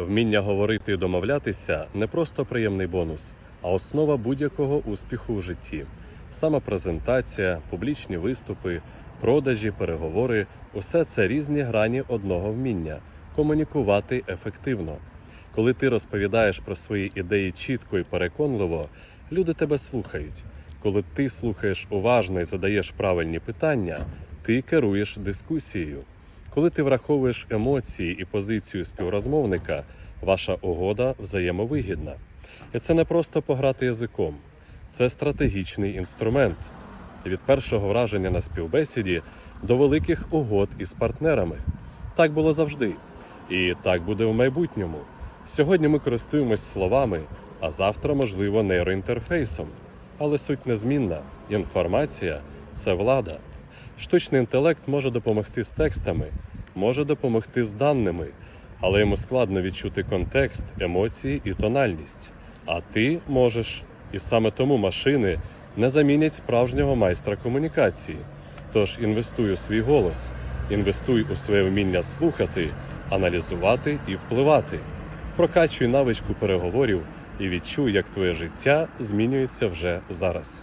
Вміння говорити і домовлятися не просто приємний бонус, а основа будь-якого успіху у житті. Саме презентація, публічні виступи, продажі, переговори усе це різні грані одного вміння комунікувати ефективно. Коли ти розповідаєш про свої ідеї чітко і переконливо, люди тебе слухають. Коли ти слухаєш уважно і задаєш правильні питання, ти керуєш дискусією. Коли ти враховуєш емоції і позицію співрозмовника, ваша угода взаємовигідна. І це не просто пограти язиком, це стратегічний інструмент. Від першого враження на співбесіді до великих угод із партнерами. Так було завжди. І так буде в майбутньому. Сьогодні ми користуємось словами, а завтра, можливо, нейроінтерфейсом. Але суть незмінна. Інформація це влада. Штучний інтелект може допомогти з текстами, може допомогти з даними, але йому складно відчути контекст, емоції і тональність. А ти можеш. І саме тому машини не замінять справжнього майстра комунікації. Тож інвестуй у свій голос, інвестуй у своє вміння слухати, аналізувати і впливати. Прокачуй навичку переговорів і відчуй, як твоє життя змінюється вже зараз.